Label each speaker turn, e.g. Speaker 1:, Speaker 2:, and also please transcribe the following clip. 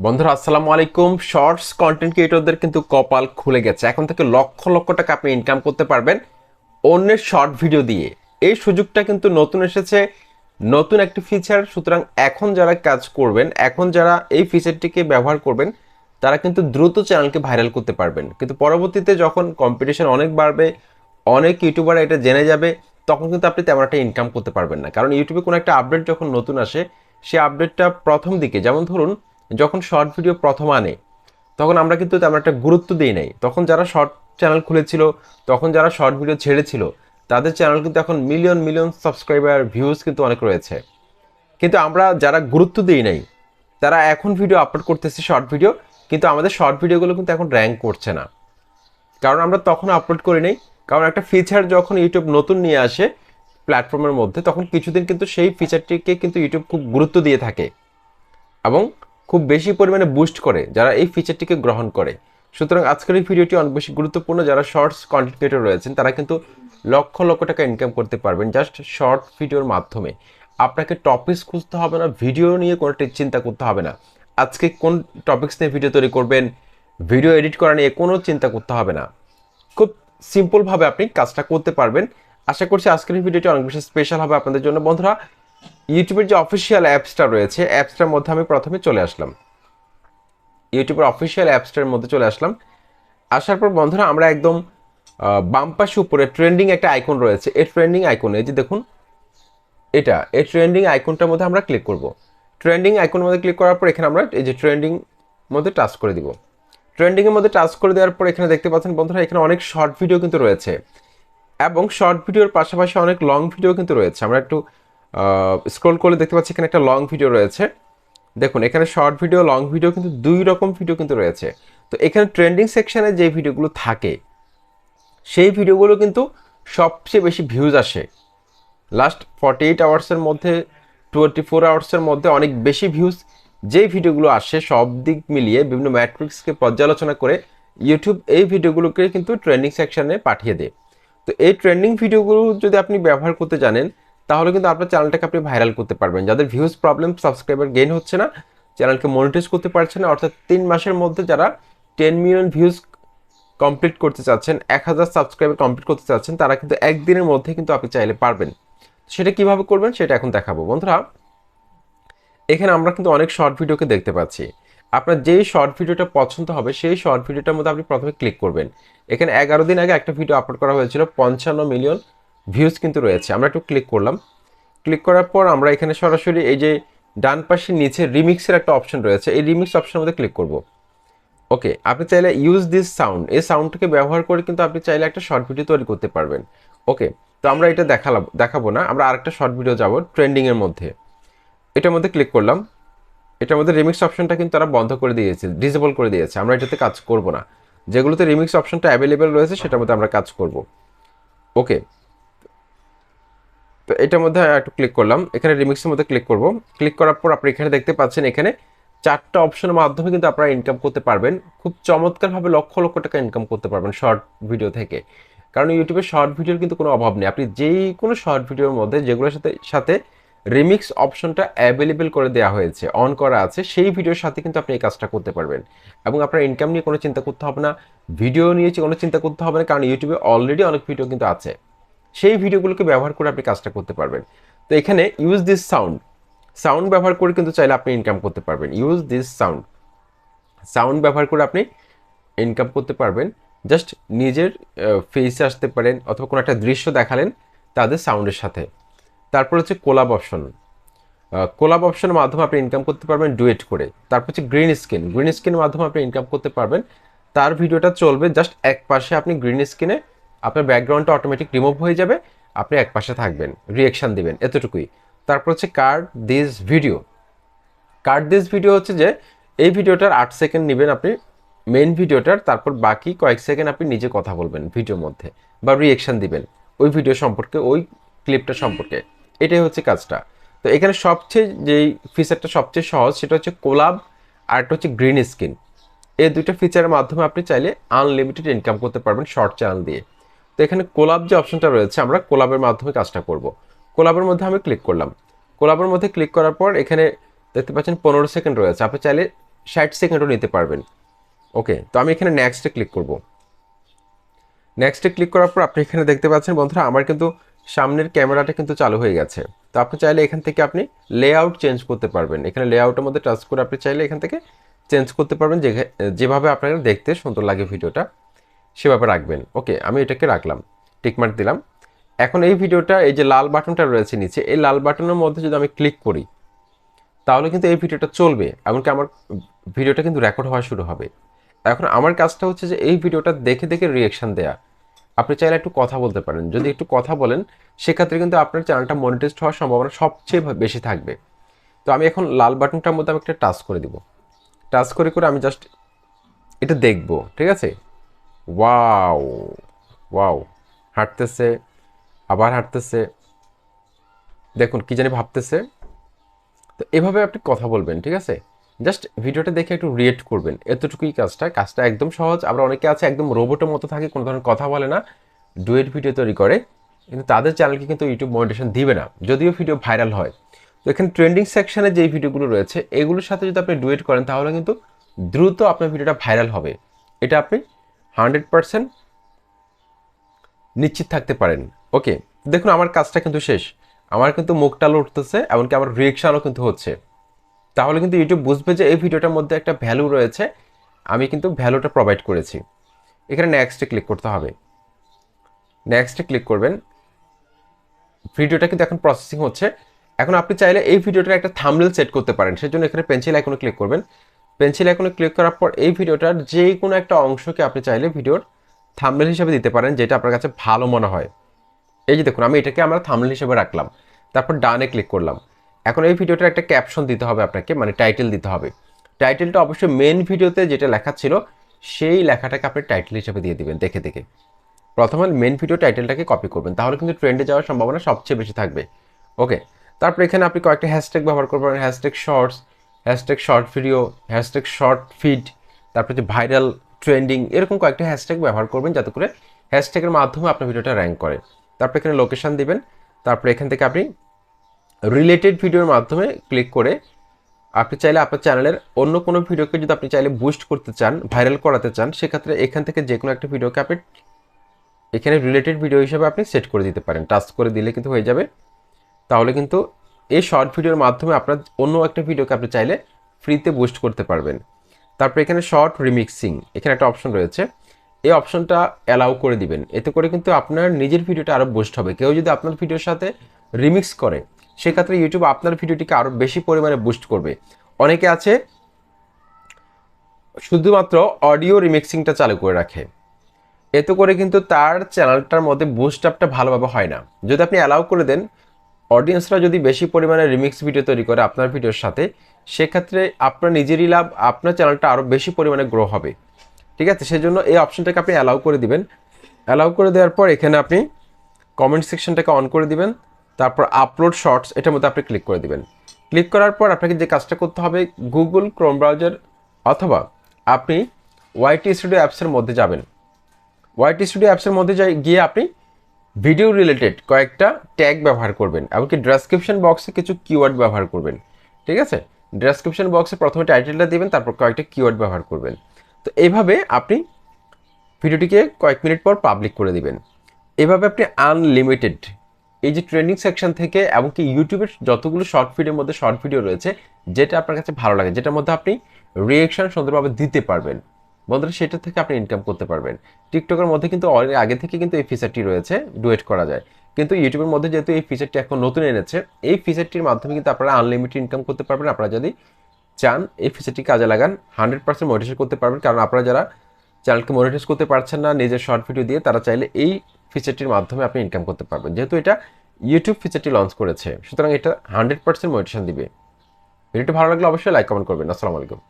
Speaker 1: বন্ধুরা, আসসালামু আলাইকুম। শর্টস কন্টেন্ট ক্রিয়েটরদের কিন্তু কপাল খুলে গেছে। এখন থেকে লক্ষ লক্ষ টাকা আপনি ইনকাম করতে পারবেন অন্যের শর্ট ভিডিও দিয়ে। এই সুযোগটা কিন্তু নতুন এসেছে, নতুন একটি ফিচার সুতরাং এখন যারা কাজ করবেন, এখন যারা এই ফিচারটিকে ব্যবহার করবেন, তারা কিন্তু দ্রুত চ্যানেলকে ভাইরাল করতে পারবেন। কিন্তু পরবর্তীতে যখন কম্পিটিশন অনেক বাড়বে, অনেক ইউটিউবার এটা জেনে যাবে, তখন কিন্তু আপনি তেমন একটা ইনকাম করতে পারবেন না। কারণ ইউটিউবে কোনো একটা আপডেট যখন নতুন আসে সেই আপডেটটা প্রথম দিকে, যেমন ধরুন যখন শর্ট ভিডিও প্রথম আনে, তখন আমরা কিন্তু তেমন একটা গুরুত্ব দিই নাই। তখন যারা শর্ট চ্যানেল খুলেছিল, তখন যারা শর্ট ভিডিও ছেড়েছিল, তাদের চ্যানেল কিন্তু এখন মিলিয়ন মিলিয়ন সাবস্ক্রাইবার ভিউজ কিন্তু অনেক রয়েছে। কিন্তু আমরা যারা গুরুত্ব দিই নাই, তারা এখন ভিডিও আপলোড করতেছি শর্ট ভিডিও কিন্তু আমাদের শর্ট ভিডিওগুলো কিন্তু এখন র্যাঙ্ক করছে না। কারণ আমরা তখন আপলোড করি নাই, কারণ একটা ফিচার যখন ইউটিউব নতুন নিয়ে আসে প্ল্যাটফর্মের মধ্যে, তখন কিছুদিন কিন্তু সেই ফিচারটিকে কিন্তু ইউটিউব খুব গুরুত্ব দিয়ে থাকে। এবং খুব বেশি পরিমাণে বুস্ট করে যারা এই ফিচারটিকে গ্রহণ করে। সুতরাং আজকের এই ভিডিওটি অনেক বেশি গুরুত্বপূর্ণ। যারা শর্টস কন্টেন্ট ক্রিয়েটর রয়েছেন, তারা কিন্তু লক্ষ লক্ষ টাকা ইনকাম করতে পারবেন জাস্ট শর্ট ভিডিওর মাধ্যমে। আপনাকে টপিকস খুঁজতে হবে না ভিডিও নিয়ে কোনো চিন্তা করতে হবে না। আজকে কোন টপিক্স নিয়ে ভিডিও তৈরি করবেন ভিডিও এডিট করা নিয়ে কোনো চিন্তা করতে হবে না। খুব সিম্পলভাবে আপনি কাজটা করতে পারবেন। আশা করছি আজকের ভিডিওটি অনেক বেশি স্পেশাল হবে আপনাদের জন্য। বন্ধুরা ইউটিউবের যে অফিসিয়াল অ্যাপসটা রয়েছে অ্যাপসটার মধ্যে আমি প্রথমে চলে আসলাম। ইউটিউবের অফিসিয়াল অ্যাপসটার মধ্যে চলে আসলাম। আসার পর বন্ধুরা, আমরা একদম বাম উপরে ট্রেন্ডিং একটা আইকন রয়েছে। এই ট্রেন্ডিং আইকনে যে দেখুন, এটা, এই ট্রেন্ডিং আইকনটার মধ্যে আমরা ক্লিক করব। ট্রেন্ডিং আইকনের মধ্যে ক্লিক করার পর এখানে আমরা এই যে ট্রেন্ডিং মধ্যে টাচ করে দিব। ট্রেন্ডিংয়ের মধ্যে টাচ করে দেওয়ার পর এখানে দেখতে পাচ্ছেন বন্ধুরা, এখানে অনেক শর্ট ভিডিও কিন্তু রয়েছে। এবং শর্ট ভিডিওর পাশাপাশি অনেক লং ভিডিও কিন্তু রয়েছে। আমরা একটু স্ক্রল করলে দেখতে পাচ্ছি এখানে একটা লং ভিডিও রয়েছে। দেখুন, এখানে শর্ট ভিডিও লং ভিডিও কিন্তু দুই রকম ভিডিও কিন্তু রয়েছে। তো এখানে ট্রেন্ডিং সেকশানে যে ভিডিওগুলো থাকে, সেই ভিডিওগুলো কিন্তু সবচেয়ে বেশি ভিউজ আসে। লাস্ট ফর্টি এইট আওয়ার্সের মধ্যে টোয়েন্টি ফোর আওয়ার্সের মধ্যে অনেক বেশি ভিউজ যেই ভিডিওগুলো আসে, সব দিক মিলিয়ে বিভিন্ন ম্যাট্রিক্সকে পর্যালোচনা করে ইউটিউব এই ভিডিওগুলোকে কিন্তু ট্রেন্ডিং সেকশানে পাঠিয়ে দেয়। তো এই ট্রেন্ডিং ভিডিওগুলো যদি আপনি ব্যবহার করতে জানেন তাহলে কিন্তু আপনার চ্যানেলটাকে আপনি ভাইরাল করতে পারবেন। যাদের ভিউজ প্রবলেম সাবস্ক্রাইবার গেইন হচ্ছে না চ্যানেলকে মনিটাইজ করতে পারছে না, অর্থাৎ তিন মাসের মধ্যে যারা টেন মিলিয়ন ভিউজ কমপ্লিট করতে চাচ্ছেন, এক হাজার সাবস্ক্রাইবার কমপ্লিট করতে চাচ্ছেন, তারা কিন্তু একদিনের মধ্যে কিন্তু আপনি চাইলে পারবেন। সেটা কীভাবে করবেন সেটা এখন দেখাবো। বন্ধুরা, এখানে আমরা কিন্তু অনেক শর্ট ভিডিওকে দেখতে পাচ্ছি। আপনার যেই শর্ট ভিডিওটা পছন্দ হবে, সেই শর্ট ভিডিওটার মধ্যে আপনি প্রথমে ক্লিক করবেন। এখানে এগারো দিন আগে একটা ভিডিও আপলোড করা হয়েছিল, পঞ্চান্ন মিলিয়ন ভিউজ কিন্তু রয়েছে। আমরা একটু ক্লিক করলাম। ক্লিক করার পর আমরা এখানে সরাসরি এই যে ডান পাশের নিচে রিমিক্সের একটা অপশন রয়েছে। এই রিমিক্স অপশনের মধ্যে ক্লিক করব। ওকে আপনি চাইলে ইউজ দিস সাউন্ড এই সাউন্ডটাকে ব্যবহার করে কিন্তু আপনি চাইলে একটা শর্ট ভিডিও তৈরি করতে পারবেন। ওকে তো আমরা এটা দেখালাম, দেখাবো না। আমরা আরেকটা শর্ট ভিডিও যাব ট্রেন্ডিংয়ের মধ্যে। এটার মধ্যে ক্লিক করলাম। এটার মধ্যে রিমিক্স অপশনটা কিন্তু তারা বন্ধ করে দিয়েছে ডিসেবল করে দিয়েছে। আমরা এটাতে কাজ করব না। যেগুলোতে রিমিক্স অপশনটা অ্যাভেলেবেল রয়েছে, সেটার মধ্যে আমরা কাজ করব। ওকে তো এটার মধ্যে একটু ক্লিক করলাম। এখানে রিমিক্সের মধ্যে ক্লিক করব। ক্লিক করার পর আপনি এখানে দেখতে পাচ্ছেন এখানে চারটা অপশনের মাধ্যমে কিন্তু আপনারা ইনকাম করতে পারবেন। খুব চমৎকারভাবে লক্ষ লক্ষ টাকা ইনকাম করতে পারবেন শর্ট ভিডিও থেকে। কারণ ইউটিউবে শর্ট ভিডিওর কিন্তু কোনো অভাব নেই। আপনি যেই কোনো শর্ট ভিডিওর মধ্যে যেগুলোর সাথে সাথে রিমিক্স অপশনটা অ্যাভেলেবেল করে দেওয়া হয়েছে অন করা আছে, সেই ভিডিওর সাথে কিন্তু আপনি এই কাজটা করতে পারবেন। এবং আপনার ইনকাম নিয়ে কোনো চিন্তা করতে হবে না। ভিডিও নিয়ে কোনো চিন্তা করতে হবে না। কারণ ইউটিউবে অলরেডি অনেক ভিডিও কিন্তু আছে। সেই ভিডিওগুলোকে ব্যবহার করে আপনি কাজটা করতে পারবেন। তো এখানে ইউজ দিস সাউন্ড সাউন্ড ব্যবহার করে কিন্তু চাইলে আপনি ইনকাম করতে পারবেন। ইউজ দিস সাউন্ড সাউন্ড ব্যবহার করে আপনি ইনকাম করতে পারবেন। জাস্ট নিজের ফেসে আসতে পারেন অথবা কোনো একটা দৃশ্য দেখালেন তাদের সাউন্ডের সাথে। তারপর হচ্ছে কোলাব অপশন কোলাব অপশনের মাধ্যমে আপনি ইনকাম করতে পারবেন ডুয়েট করে। তারপর হচ্ছে গ্রিন স্ক্রিন গ্রিন স্ক্রিনের মাধ্যমে আপনি ইনকাম করতে পারবেন। তার ভিডিওটা চলবে জাস্ট এক পাশে আপনি গ্রিন স্ক্রিনে আপনার ব্যাকগ্রাউন্ডটা অটোমেটিক রিমুভ হয়ে যাবে, আপনি এক পাশে থাকবেন রিয়েকশন দিবেন, এতটুকুই। তারপর হচ্ছে card this video card this video হচ্ছে যে, এই ভিডিওটার আট সেকেন্ড নেবেন আপনি মেন ভিডিওটার তারপর বাকি কয়েক সেকেন্ড আপনি নিজে কথা বলবেন ভিডিওর মধ্যে, বা রিয়েকশন দিবেন, ওই ভিডিও সম্পর্কে, ওই ক্লিপটা সম্পর্কে। এটাই হচ্ছে কাজটা। তো এখানে সবচেয়ে যেই ফিচারটা সবচেয়ে সহজ, সেটা হচ্ছে কোলাব আর একটা হচ্ছে গ্রিন স্ক্রিন এই দুইটা ফিচারের মাধ্যমে আপনি চাইলে আনলিমিটেড ইনকাম করতে পারবেন শর্ট চ্যানেল দিয়ে। তো এখানে কোলাব যে অপশনটা রয়েছে, আমরা কোলাবের মাধ্যমে কাজটা করব। কোলাবের মধ্যে আমি ক্লিক করলাম। কোলাবের মধ্যে ক্লিক করার পর এখানে দেখতে পাচ্ছেন পনেরো সেকেন্ড রয়েছে। আপনি চাইলে ষাট সেকেন্ডও নিতে পারবেন। ওকে তো আমি এখানে নেক্সটে ক্লিক করব। নেক্সটে ক্লিক করার পর আপনি এখানে দেখতে পাচ্ছেন, বন্ধুরা, আমার কিন্তু সামনের ক্যামেরাটা কিন্তু চালু হয়ে গেছে। তো আপনি চাইলে এখান থেকে আপনি লেআউট চেঞ্জ করতে পারবেন। এখানে লেআউটের মধ্যে টাচ করে আপনি চাইলে এখান থেকে চেঞ্জ করতে পারবেন। যেভাবে আপনার দেখতে সুন্দর লাগে ভিডিওটা সেভাবে রাখবেন। ওকে, আমি এটাকে রাখলাম। টিকমার্ক দিলাম। এখন এই ভিডিওটা, এই যে লাল বাটনটা রয়েছে নিচে, এই লাল বাটনের মধ্যে যদি আমি ক্লিক করি, তাহলে কিন্তু এই ভিডিওটা চলবে, এমনকি আমার ভিডিওটা কিন্তু রেকর্ড হওয়া শুরু হবে। এখন আমার কাজটা হচ্ছে যে এই ভিডিওটা দেখে দেখে রিয়েকশন দেয়া। আপনি চাইলে একটু কথা বলতে পারেন। যদি একটু কথা বলেন, সেক্ষেত্রে কিন্তু আপনার চ্যানেলটা মনিটাইজড হওয়ার সম্ভাবনা সবচেয়ে বেশি থাকবে। তো আমি এখন লাল বাটনটার মধ্যে আমি একটা টাচ করে দিব। টাচ করে করে আমি জাস্ট এটা দেখব, ঠিক আছে? ওয়াও ওয়াও হাঁটতেছে, আবার হাঁটতেছে। দেখুন, কি জানি ভাবতেছে। তো এভাবে আপনি কথা বলবেন, ঠিক আছে? জাস্ট ভিডিওটা দেখে একটু রিয়েক্ট করবেন। এতটুকুই কাজটা। কাজটা একদম সহজ। আবার অনেকে আছে, একদম রোবটের মতো থাকে, কোনো ধরনের কথা বলে না। ডুয়েট ভিডিও তৈরি করে। কিন্তু তাদের চ্যানেলকে কিন্তু ইউটিউব মনিটেশন দিবে না। যদিও ভিডিও ভাইরাল হয়। তো এখানে ট্রেন্ডিং সেকশানে যেই ভিডিওগুলো রয়েছে, এগুলোর সাথে যদি আপনি ডুয়েট করেন, তাহলে কিন্তু দ্রুত আপনার ভিডিওটা ভাইরাল হবে। এটা আপনি হান্ড্রেড পারসেন্ট নিশ্চিত থাকতে পারেন। ওকে, দেখুন আমার কাজটা কিন্তু শেষ। আমার কিন্তু মুখটা উঠতেছে, এমনকি আমার রিয়েকশানও কিন্তু হচ্ছে। তাহলে কিন্তু ইউটিউব বুঝবে যে এই ভিডিওটার মধ্যে একটা ভ্যালু রয়েছে। আমি কিন্তু ভ্যালুটা প্রোভাইড করেছি। এখানে নেক্সটে ক্লিক করতে হবে। নেক্সটে ক্লিক করবেন। ভিডিওটা কিন্তু এখন প্রসেসিং হচ্ছে। এখন আপনি চাইলে এই ভিডিওটার একটা থামনেল সেট করতে পারেন। সেজন্য এখানে পেন্সিল আইকনে ক্লিক করবেন। পেন্সিল আইকনে ক্লিক করার পর এই ভিডিওটার যে কোনো একটা অংশকে আপনি চাইলে ভিডিওর থামনেল হিসেবে দিতে পারেন, যেটা আপনার কাছে ভালো মনে হয়। এই যে দেখুন, আমি এটাকে আমরা থামনেল হিসেবে রাখলাম, তারপর ডানে ক্লিক করলাম। এখন এই ভিডিওটার একটা ক্যাপশন দিতে হবে আপনাকে মানে টাইটেল দিতে হবে। টাইটেলটা অবশ্যই মেন ভিডিওতে যেটা লেখা ছিল, সেই লেখাটাকে আপনি টাইটেল হিসেবে দিয়ে দিবেন, দেখে দেখে। প্রথমে মেন ভিডিও টাইটেলটাকে কপি করবেন, তাহলে কিন্তু ট্রেন্ডে যাওয়ার সম্ভাবনা সবচেয়ে বেশি থাকবে। ওকে তারপর এখানে আপনি কয়েকটা হ্যাশট্যাগ ব্যবহার করবেন hashtag shorts hashtag short video hashtag short feed তারপর যে ভাইরাল ট্রেন্ডিং এরকম কয়েকটা হ্যাশট্যাগ ব্যবহার করবেন যাতে করে হ্যাশট্যাগের মাধ্যমে আপনার ভিডিওটা র্যাঙ্ক করে। তারপর এখানে লোকেশান দিবেন, তারপর এখান থেকে আপনি রিলেটেড ভিডিওর মাধ্যমে ক্লিক করে আপনি চাইলে আপনার চ্যানেলের অন্য কোনো ভিডিওকে যদি আপনি চাইলে বুস্ট করতে চান ভাইরাল করাতে চান, সেক্ষেত্রে এখান থেকে যে কোনো একটা ভিডিওকে আপনি এখানে রিলেটেড ভিডিও হিসেবে আপনি সেট করে দিতে পারেন। টাচ করে দিলে কিন্তু হয়ে যাবে। তাহলে কিন্তু এই শর্ট ভিডিওর মাধ্যমে আপনার অন্য একটা ভিডিওকে আপনি চাইলে ফ্রিতে বুস্ট করতে পারবেন। তারপর এখানে শর্ট রিমিক্সিং এখানে একটা অপশন রয়েছে। এই অপশনটা অ্যালাউ করে দিবেন। এতে করে কিন্তু আপনার নিজের ভিডিওটা আরও বুস্ট হবে। কেউ যদি আপনার ভিডিওর সাথে রিমিক্স করে, সেক্ষেত্রে ইউটিউব আপনার ভিডিওটিকে আরও বেশি পরিমাণে বুস্ট করবে। অনেকে আছে শুধুমাত্র অডিও রিমিক্সিংটা চালু করে রাখে। এতে করে কিন্তু তার চ্যানেলটার মধ্যে বুস্ট আপটা ভালোভাবে হয় না। যদি আপনি অ্যালাউ করে দেন অডিয়েন্সরা যদি বেশি পরিমাণে রিমিক্স ভিডিও তৈরি করে আপনার ভিডিওর সাথে, সেক্ষেত্রে আপনার নিজেরই লাভ, আপনার চ্যানেলটা আরও বেশি পরিমাণে গ্রো হবে। ঠিক আছে? সেই জন্য এই অপশনটাকে আপনি অ্যালাউ করে দিবেন। অ্যালাউ করে দেওয়ার পর এখানে আপনি কমেন্ট সেকশনটাকে অন করে দিবেন। তারপর আপলোড শর্টস এটার মধ্যে আপনি ক্লিক করে দিবেন। ক্লিক করার পর আপনাকে যে কাজটা করতে হবে গুগল ক্রোম ব্রাউজার অথবা আপনি ওয়াইটি স্টুডিও অ্যাপসের মধ্যে যাবেন। ওয়াইটি স্টুডিও অ্যাপসের মধ্যে যাই, গিয়ে আপনি ভিডিও রিলেটেড কয়েকটা ট্যাগ ব্যবহার করবেন, এমনকি ডেসক্রিপশন বক্সে কিছু কিওয়ার্ড ব্যবহার করবেন, ঠিক আছে? ডেসক্রিপশন বক্সে প্রথমে টাইটেলটা দিবেন, তারপর কয়েকটা কিওয়ার্ড ব্যবহার করবেন। তো এইভাবে আপনি ভিডিওটিকে কয়েক মিনিট পর পাবলিক করে দিবেন। এভাবে আপনি আনলিমিটেড এই যে ট্রেন্ডিং সেকশন থেকে, এমনকি ইউটিউবের যতগুলো শর্ট ভিডিওর মধ্যে শর্ট ভিডিও রয়েছে, যেটা আপনার কাছে ভালো লাগে, যেটার মধ্যে আপনি রিয়েকশন সুন্দরভাবে দিতে পারবেন। বন্ধুরা সেটা থেকে আপনি ইনকাম করতে পারবেন। টিকটকের মধ্যে কিন্তু আগে থেকে কিন্তু এই ফিচারটি রয়েছে ডুয়েট করা যায়। কিন্তু ইউটিউবের মধ্যে যেহেতু এই ফিচারটি এখন নতুন এনেছে, এই ফিচারটির মাধ্যমে কিন্তু আপনারা আনলিমিটেড ইনকাম করতে পারবেন। আপনারা যদি চান এই ফিচারটি কাজে লাগান হান্ড্রেড পার্সেন্ট মনিটাইজ করতে পারবেন। কারণ আপনারা যারা চ্যানেলকে মনিটাইজ করতে পারছেন না, নিজের শর্ট ভিডিও দিয়ে, তারা চাইলে এই ফিচারটির মাধ্যমে আপনি ইনকাম করতে পারবেন। যেহেতু এটা ইউটিউব ফিচারটি লঞ্চ করেছে, সুতরাং এটা হান্ড্রেড পার্সেন্ট মোটিভেশন দিবে। ভিডিওটি ভালো লাগলে অবশ্যই লাইক কমেন্ট করবেন। আসসালামু আলাইকুম।